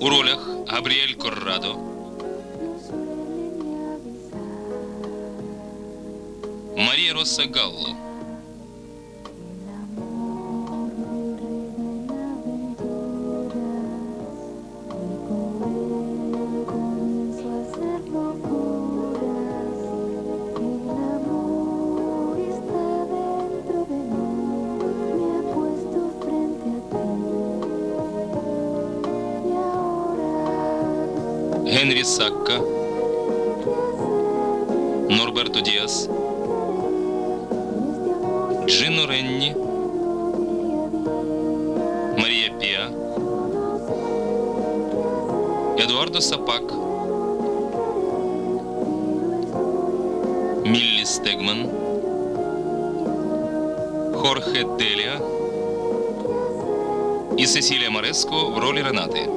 У ролях Габріель Коррадо, Марія Росса Галло, Хорхе Делія і Сесілія Мареско в ролі Ренати.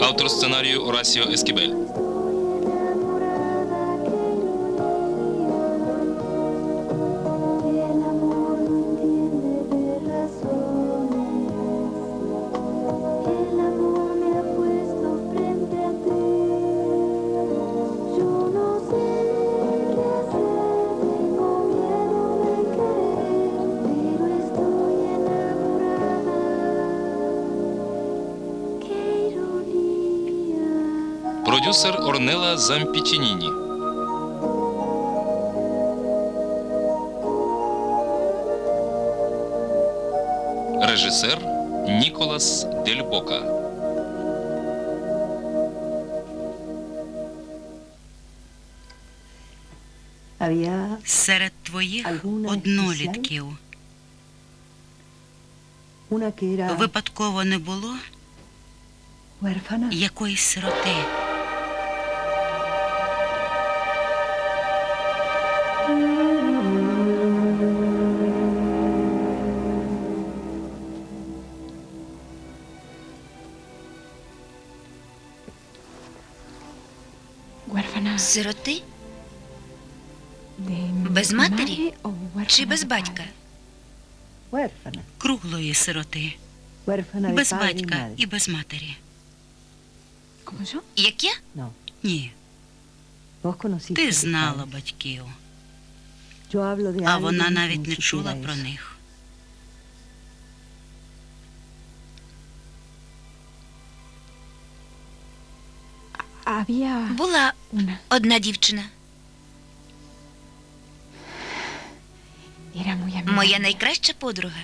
Автор сценарію Орасіо Ескібель. Продюсер Орнела Режисер Ніколас Дель Бока. Había Серед твоїх однолітків випадково не було якоїсь сироти. Сироти без матері чи без батька? Круглої сироти, без батька і без матері. Як я? Ні, ти знала батьків, а вона навіть не чула про них. Була одна дівчина, моя найкраща подруга.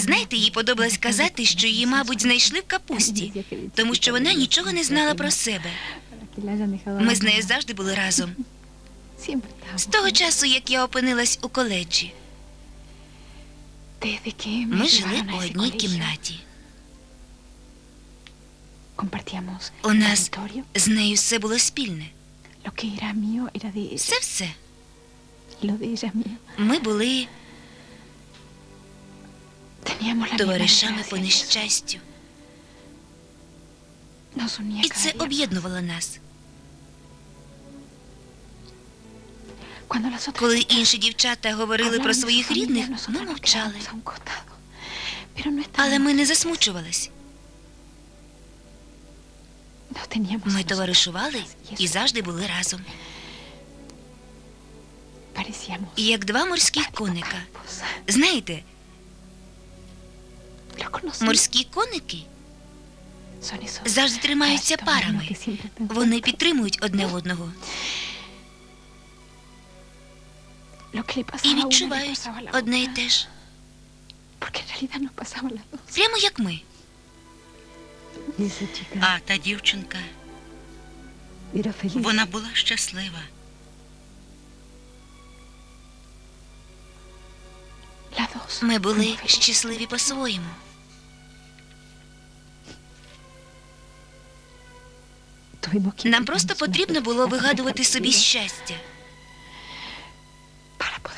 Знаєте, їй подобалось казати, що її, мабуть, знайшли в капусті, тому що вона нічого не знала про себе. Ми з нею завжди були разом. З того часу, як я опинилась у коледжі, ми жили у одній кімнаті. У нас з нею все було спільне. Все все. Ми були товаришами по нещастю, і це об'єднувало нас. Коли інші дівчата говорили про своїх рідних, ми мовчали. Але ми не засмучувались. Ми товаришували і завжди були разом. Як два морські коника. Знаєте, морські коники завжди тримаються парами. Вони підтримують одне одного. І відчувають одне і те ж. Прямо як ми. А та дівчинка, вона була щаслива. Ми були щасливі по-своєму. Нам просто потрібно було вигадувати собі щастя,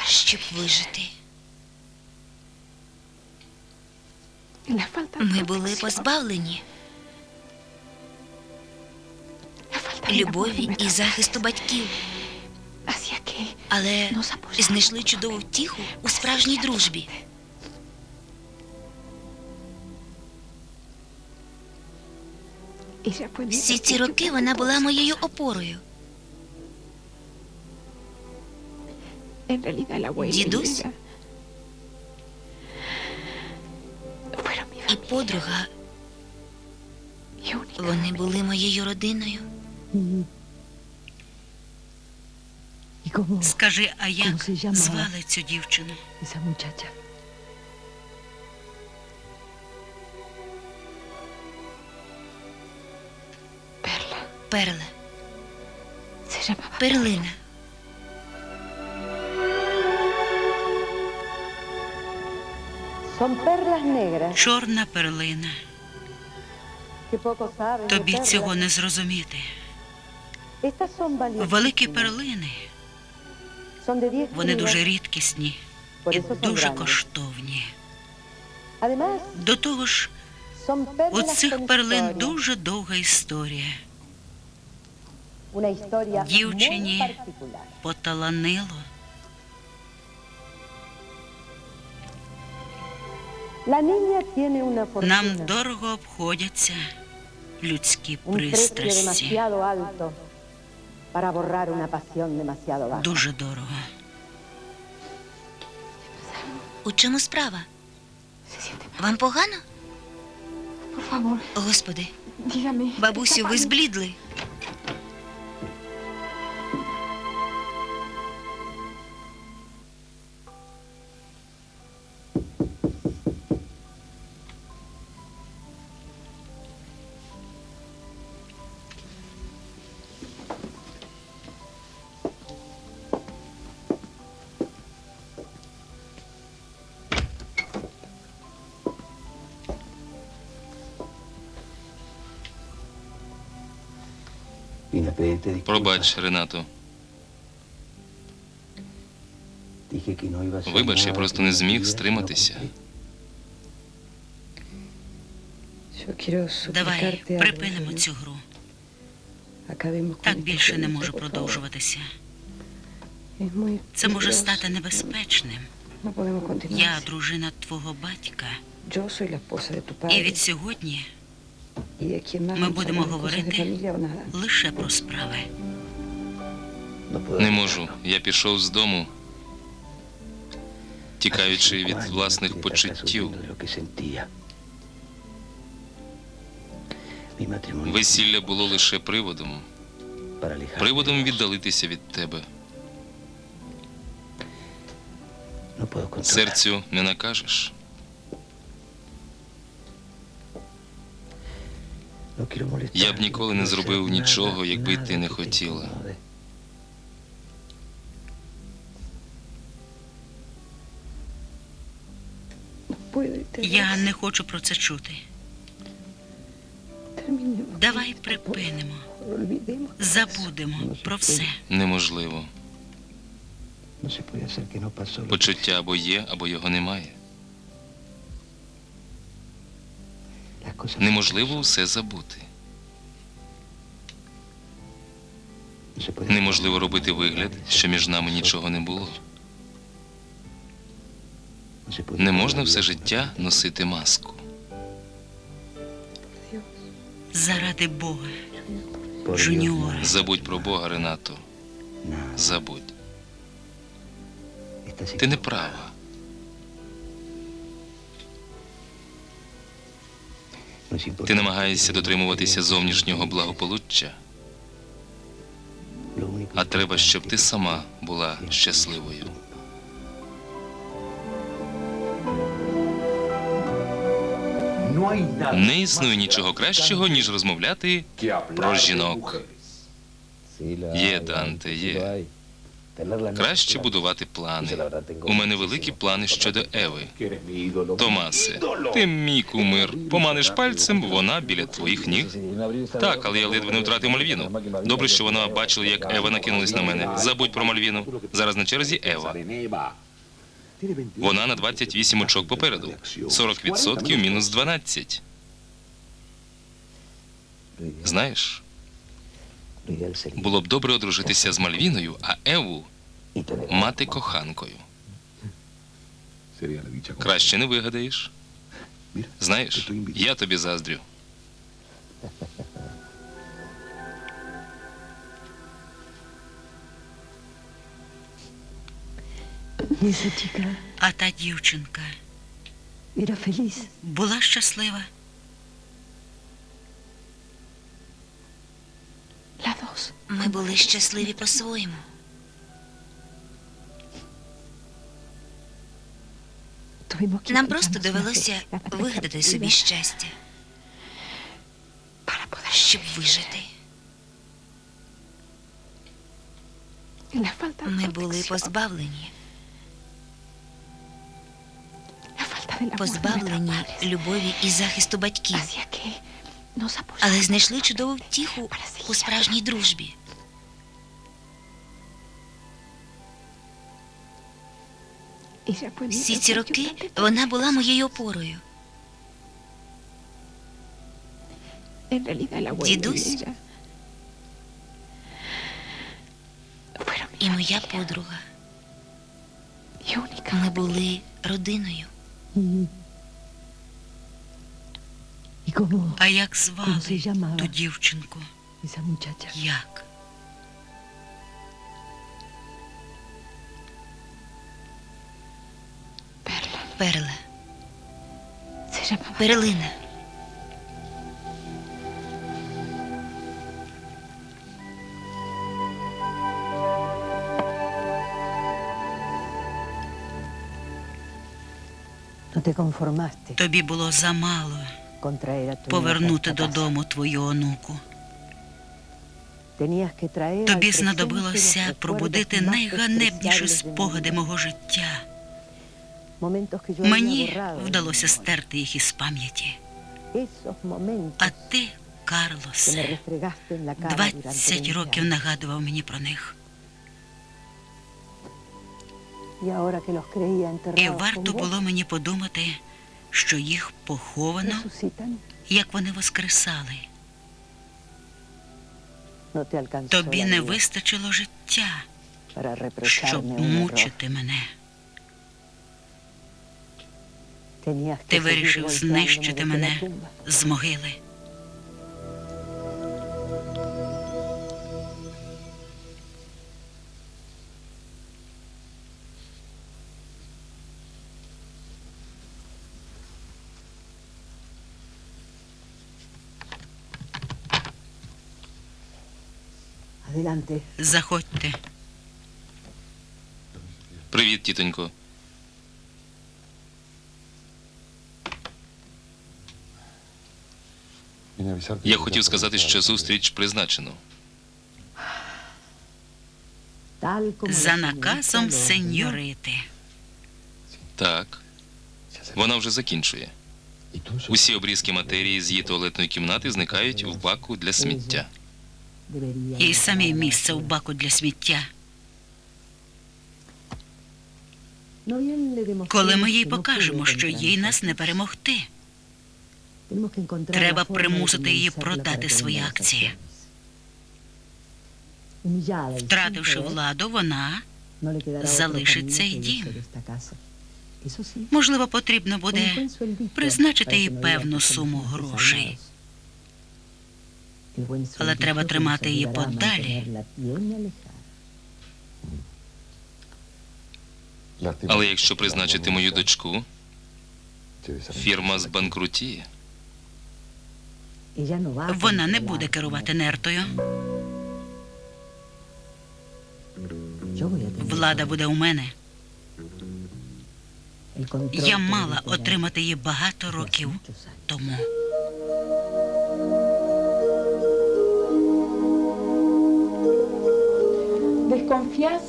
щоб вижити. Ми були позбавлені, любові і захисту батьків, але знайшли чудову втіху у справжній дружбі. Всі ці роки вона була моєю опорою. Дідусь? І подруга, вони були моєю родиною. ¿Y cómo Скажи, а як я звали цю дівчину? Perla. Перла, перлина. Чорна перлина. Тобі цього не зрозуміти. Великі перлини. Son de 10 Вони дуже рідкісні і дуже коштовні. До того ж, у цих перлин дуже довга історія. Дівчині поталанило. Нам дорого обходяться людські пристрасті. Дуже дорого. У чому справа? Вам погано? Господи, бабусю, ви зблідли. Пробач, Ренато. Вибач, я просто не зміг стриматися. Давай припинимо цю гру. Так більше не може продовжуватися. Це може стати небезпечним. Я дружина твого батька, і від сьогодні ми будемо говорити лише про справи. Не можу. Я пішов з дому, тікаючи від власних почуттів. Весілля було лише приводом, приводом віддалитися від тебе. Controlar. Серцю не накажеш. Я б ніколи не зробив нічого, якби ти не хотіла. Я не хочу про це чути. Давай припинимо, забудемо про все. Неможливо. Почуття або є, або його немає. Неможливо все забути. Неможливо робити вигляд, що між нами нічого не було. Не можна все життя носити маску. Заради Бога. No. Забудь про Бога, Ренато. Забудь. Ти не права. Ти намагаєшся дотримуватися зовнішнього благополуччя, а треба, щоб ти сама була щасливою. Не існує нічого кращого, ніж розмовляти про жінок. Є, Данте, є. Краще будувати плани. У мене великі плани щодо Еви. Томасе, ти мій кумир. Поманиш пальцем, вона біля твоїх ніг. Так, але я ледве не втратив Мальвіну. Добре, що вона бачила, як Ева накинулась на мене. Забудь про Мальвіну. Зараз на черзі Ева. Вона на 28 очок попереду. 40% мінус 12. Знаєш, Було б добре одружитися з Мальвіною, а Еву мати коханкою. Краще не вигадаєш. Знаєш, я тобі заздрю. А та дівчинка була щаслива. Ми були щасливі по-своєму. Нам просто довелося вигадати собі щастя, щоб вижити. Ми були позбавлені, позбавлені любові і захисту батьків, але знайшли чудову втіху у справжній дружбі. Всі ці роки вона була моєю опорою. Дідусь і моя подруга. Ми були родиною. ¿Y cómo А як ¿Cómo se звали ту дівчинку? Як? Llamaba перлина. Тобі було замало повернути додому твою онуку. Тобі знадобилося пробудити найганебніші спогади мого життя. Мені вдалося стерти їх із пам'яті. А ти, Карлосе, restregaste en la cara durante 20 20 років нагадував мені про них. І варто було мені подумати, що їх поховано, як вони воскресали. Тобі не вистачило життя, щоб мучити мене. Ти вирішив знищити мене з могили. Adelante. Заходьте. Привіт, тітонько. Я хотів сказати, що зустріч призначено. За наказом сеньорити. Так, вона вже закінчує. Усі обрізки матерії з її туалетної кімнати зникають в баку для сміття. І самі місце в basura. баку для сміття. Коли ми їй покажемо, що їй нас не перемогти, Треба примусити її продати свої акції. втративши владу, вона, залишить цей дім. можливо, потрібно буде призначити їй певну суму грошей. Але треба тримати її подалі. Але якщо призначити мою дочку, фірма збанкрутіє. Вона не буде керувати нертою. Влада буде у мене. Я мала отримати її багато років тому.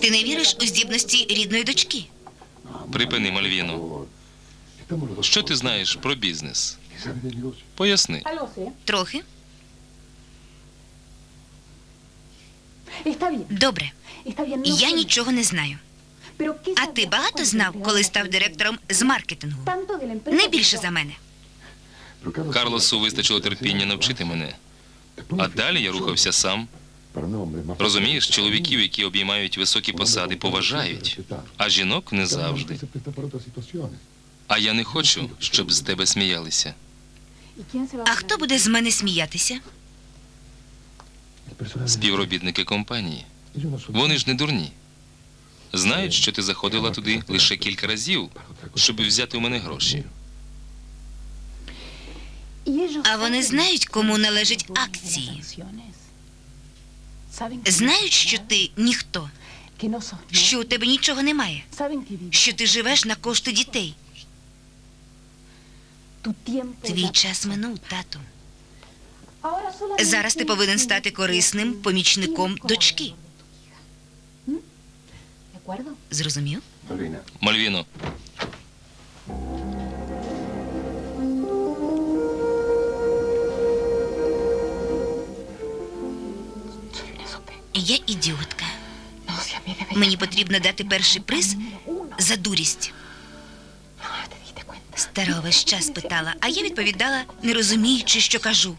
Ти не віриш у здібності рідної дочки? Припини, dos Що ти знаєш про бізнес? Поясни. Трохи. Добре. Я нічого не знаю. А ти багато знав, коли став директором з маркетингу? Не більше за мене. Карлосу вистачило терпіння навчити мене. А далі я рухався сам. Розумієш, чоловіків, які обіймають високі посади, поважають, а жінок не завжди. А я не хочу, щоб з тебе сміялися. А хто буде з мене сміятися? Співробітники компанії. Вони ж не дурні. Знають, що ти заходила туди лише кілька разів, щоб взяти у мене гроші. А вони знають, кому належать акції. Знають, що ти ніхто, що у тебе нічого немає, що ти живеш на кошти дітей. Твій час минув, тату. Зараз ти повинен стати корисним помічником дочки. Зрозумів? Мальвіно, Я ідіотка. Мені потрібно дати перший приз за дурість. Стара весь час питала, а я відповідала, не розуміючи, що кажу.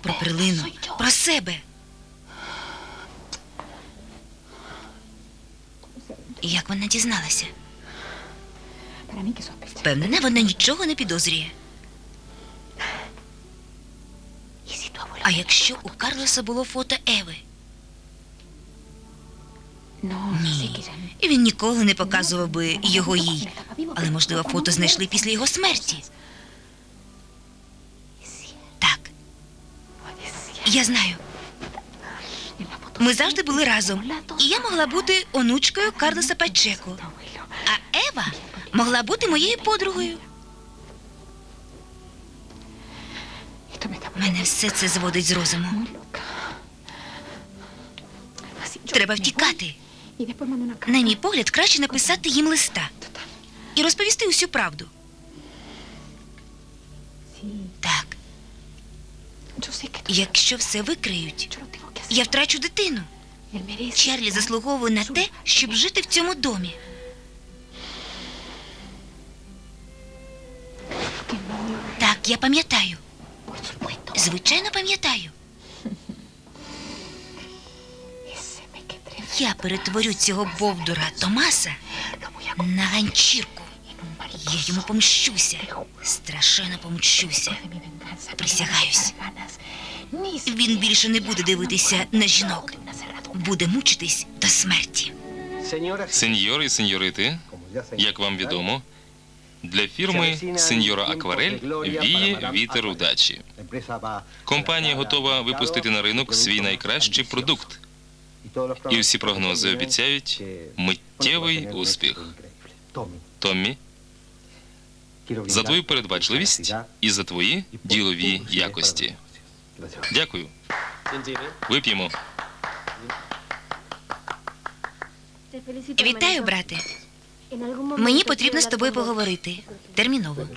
Про перлину, про себе. Як вона дізналася? Впевнена, вона нічого не підозрює. А якщо у Карлоса було фото Еви? Ні. І він ніколи не показував би його їй. Але, можливо, фото знайшли після його смерті. Так. Я знаю. Ми завжди були разом. І я могла бути онучкою Карлоса Пачеко. А Ева могла бути моєю подругою. Мене все це зводить з розуму. Треба втікати. На мій погляд, краще написати їм листа і розповісти усю правду. Так, якщо все викриють, я втрачу дитину. Чарлі заслуговує на те, щоб жити в цьому домі. Так, я пам'ятаю. Звичайно, пам'ятаю. Я перетворю цього бовдура Томаса на ганчірку. Я йому помщуся. Страшенно помщуся. Присягаюсь. Він більше не буде дивитися на жінок. Буде мучитись до смерті. сеньори і сеньорити, як вам відомо, для фірми сеньора Акварель віє вітер удачі. Компанія готова випустити на ринок свій найкращий продукт. І всі прогнози обіцяють миттєвий успіх. Томмі, за твою передбачливість і за твої ділові якості. Дякую. Вип'ємо. Вітаю, брате. Мені потрібно з тобою поговорити. Терміново.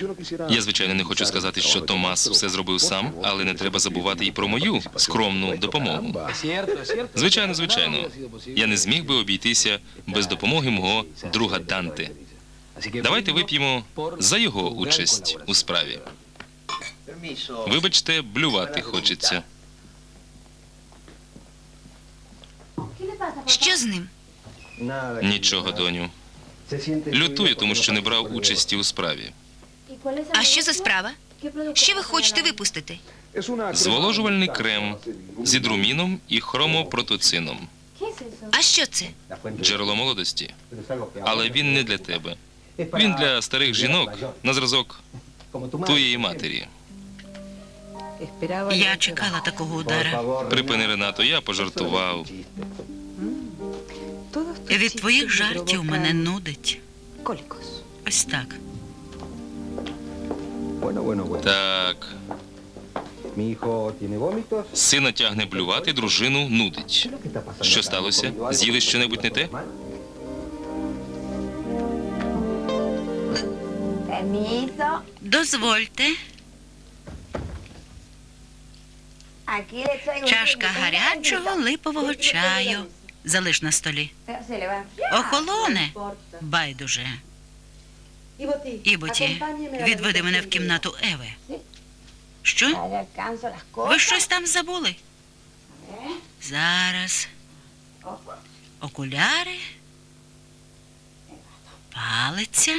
Я, звичайно, не хочу сказати, що Томас все зробив сам, але не треба забувати і про мою скромну допомогу. Звичайно, звичайно. Я не зміг би обійтися без допомоги мого друга Данте. Давайте вип'ємо за його участь у справі. Вибачте, блювати хочеться. Що з ним? Нічого, доню. Лютує, тому що не брав участі у справі. А що за справа? Що ви хочете випустити? Зволожувальний крем з ідруміном і хромопротоцином. А що це? Джерело молодості. Але він не для тебе. Він для старих жінок на зразок твоєї матері. Я чекала такого удара. Припини, Ренато, я пожартував. Від твоїх жартів мене нудить. Ось так. Так, сина тягне блювати, дружину нудить. ¿Qué está pasando Що сталося? З'їли щонебудь не те? Дозвольте, чашка гарячого липового чаю. Залиш на столі. Va. Охолоне. Байдуже. Іботі, відведи мене в кімнату Еви. Що? Ви щось там забули? ¿eh? Зараз. Окуляри. Палиця.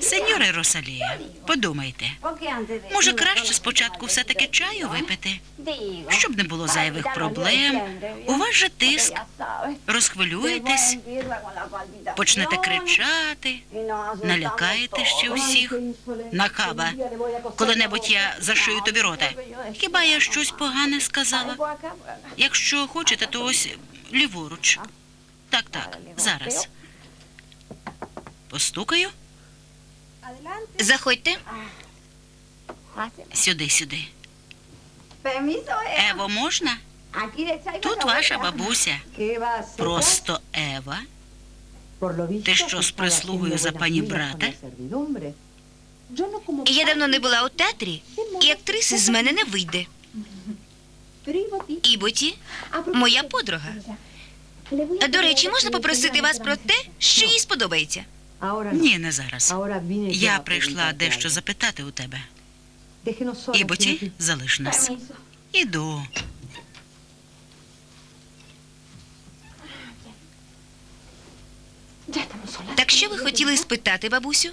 Сеньоре Росалія, подумайте. Може, краще спочатку все-таки чаю випити, щоб не було зайвих проблем. У вас же тиск, розхвилюєтесь, почнете кричати, налякаєте ще всіх. Нахаба, коли-небудь я зашию тобі рота. Хіба я щось погане сказала? Якщо хочете, то ось ліворуч. Так, так, зараз. Постукаю Заходьте. сюди, сюди. Eh. Ево, можна? Тут ваша бабуся. Просто Ева. Ти що, з прислугою за пані брата? Я давно не була у театрі, і актриси з мене не вийде. Іботі, моя подруга. До речі, можна попросити вас про те, що їй сподобається? Ні, не зараз. Я прийшла дещо запитати у тебе. Іботі, залиш нас. Іду. Так що ви хотіли спитати, бабусю?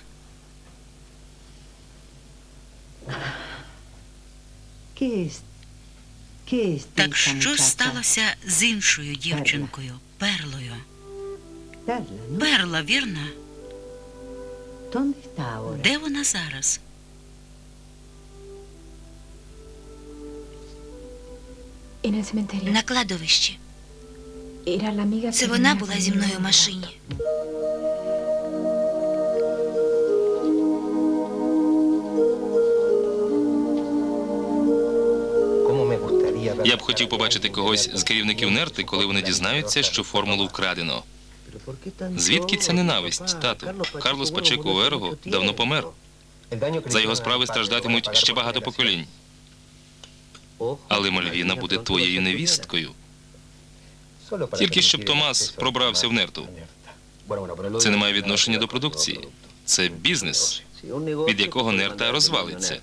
¿Qué es? ¿Qué es Так що сталося з іншою дівчинкою, Перлою? Перла, вірно? ¿Dónde está ahora? Де вона зараз? En el cementerio. На кладовищі. Era la amiga Це вона була зі мною в машині. ¿Cómo me gustaría ver Я б хотів побачити когось з керівників нерти, коли вони дізнаються, що формулу вкрадено. Звідки ця ненависть, тату? Карлос Пачеко Уерго давно помер. За його справи страждатимуть ще багато поколінь. Але Мальвіна буде твоєю невісткою. Тільки щоб Томас пробрався в нерту. Це не має відношення до продукції. Це бізнес, від якого нерта розвалиться.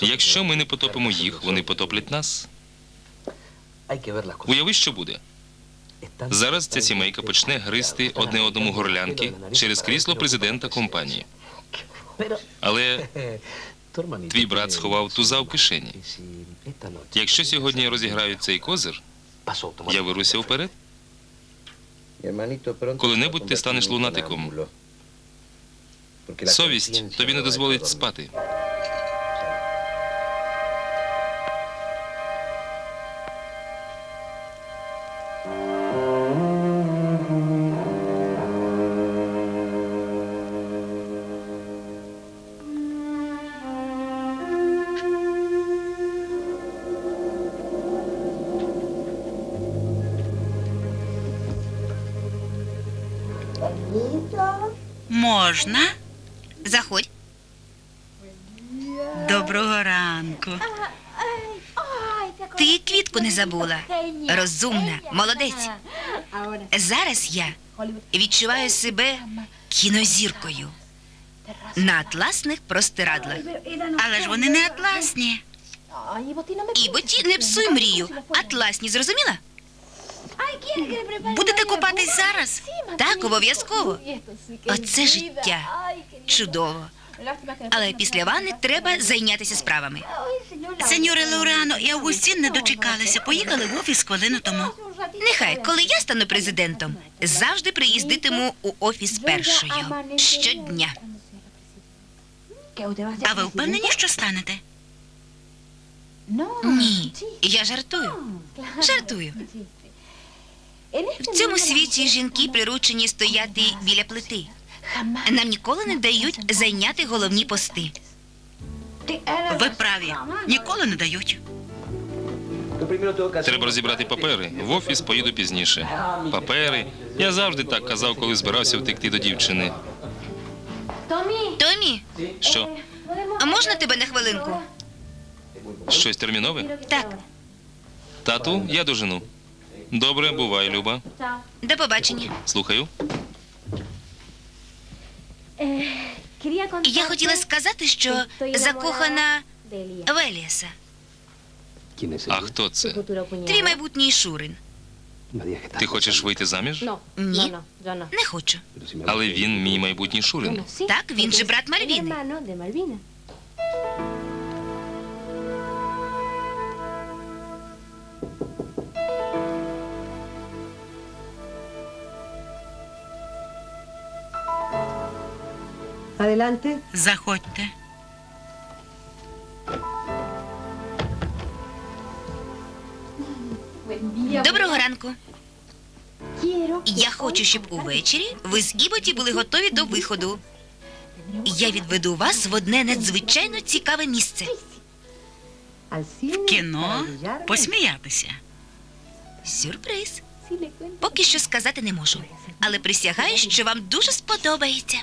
Якщо ми не потопимо їх, вони потоплять нас. Уяви, що буде. Зараз ця сімейка почне гризти одне одному горлянки через крісло президента компанії. Але твій брат сховав туза в кишені. Якщо сьогодні розіграють цей козир, я вируся вперед. Коли-небудь ти станеш лунатиком. Совість тобі не дозволить спати. Можна? Заходь. Доброго ранку. Ти квітку не забула. Розумна, молодець. Зараз я відчуваю себе кінозіркою на атласних простирадлах. Але ж вони не атласні. Іботі, не псуй мрію. Атласні, зрозуміла? Будете купатись зараз? Так, обов'язково. Оце життя. Чудово. Але після ванни треба зайнятися справами. Сеньоре Лауреано і Августін не дочекалися. Поїхали в офіс хвилину тому. Нехай, коли я стану президентом, завжди приїздитиму у офіс першою. Щодня. А ви впевнені, що станете? Ні, я жартую. Жартую. В цьому світі жінки приручені стояти біля плити. Нам ніколи не дають зайняти головні пости. Ви праві. Ніколи не дають. Треба розібрати папери. В офіс поїду пізніше. Папери. Я завжди так казав, коли збирався втекти до дівчини. Томі, Що? а можна тебе на хвилинку? Щось термінове? Так, Тату, я дожену. Добре, бувай, Люба. до побачення. Слухаю. Я хотіла сказати, що закохана в Еліаса. А хто це? Твій майбутній Шурин. Ти хочеш вийти заміж? Ні, не хочу. Але він мій майбутній Шурин. Так, він же брат Мальвіни. Adelante. Заходьте. Доброго ранку. Я хочу, щоб увечері ви з Іботі були готові до виходу. Я відведу вас в одне надзвичайно цікаве місце. Cine. Кіно посміятися. Сюрприз. Поки що сказати не можу, але присягаю, що вам дуже сподобається.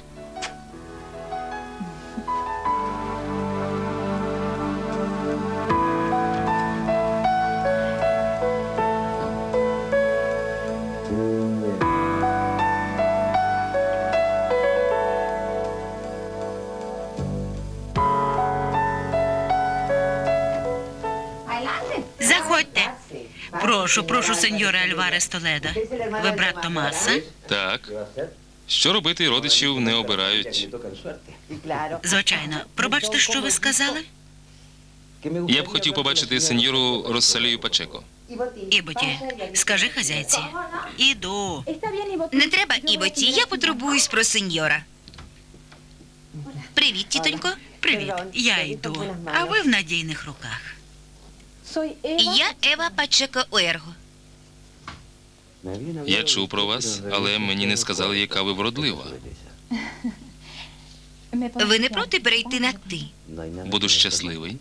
Прошу, прошу, сеньоре Альварес Толедо. Ви брат Томаса? Так. Що робити, родичів не обирають. Звичайно. Пробачте, що ви сказали? Я б хотів побачити сеньору Россалію Пачеко. Іботі, скажи хазяйці. Іду. Не треба, Іботі, я потурбуюсь про сеньора. Привіт, тітонько. Привіт, я йду. А ви в надійних руках. Я Ева Пачеко Уерго. Я чув про вас, але мені не сказали, яка ви вродлива. Ви не проти перейти на ти? Буду щасливий.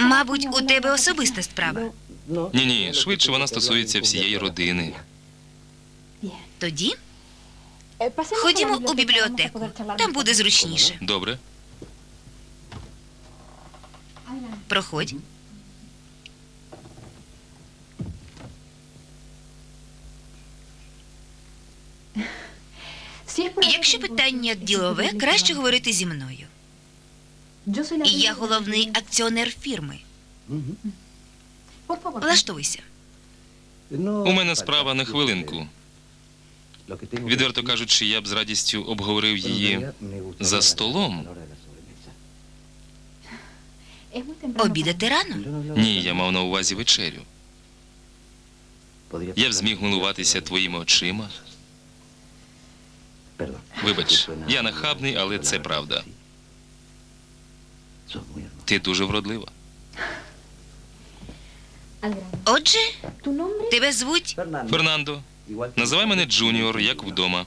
Мабуть, у тебе особиста справа. Ні, ні, швидше вона стосується всієї родини. Тоді la ходімо у бібліотеку. Там буде зручніше. Добре. Проходь. Якщо питання ділове, краще говорити зі мною. І я головний акціонер фірми. Влаштуйся. У мене справа на хвилинку. Відверто кажучи, я б з радістю обговорив її за столом. Обідати рано. Ні, я мав на увазі вечерю. Я б зміг милуватися твоїми очима. Вибач, я нахабний, але це правда. Ти дуже вродлива. Отже, тебе звуть Фернандо, називай мене Джуніор, як вдома.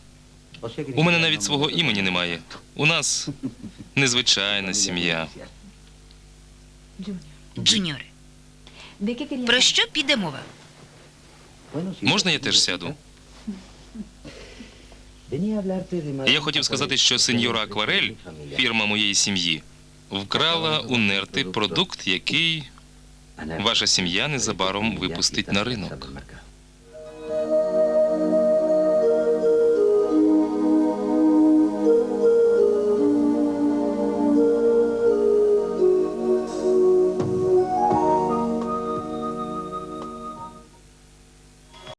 У мене навіть свого імені немає. У нас незвичайна сім'я. Junior. Джуніоре. ¿De qué querías Про що піде мова? Можна я теж сяду? Я хотів сказати, що сеньора Акварель, фірма моєї сім'ї, вкрала у нерти продукт, який ваша сім'я незабаром випустить на ринок.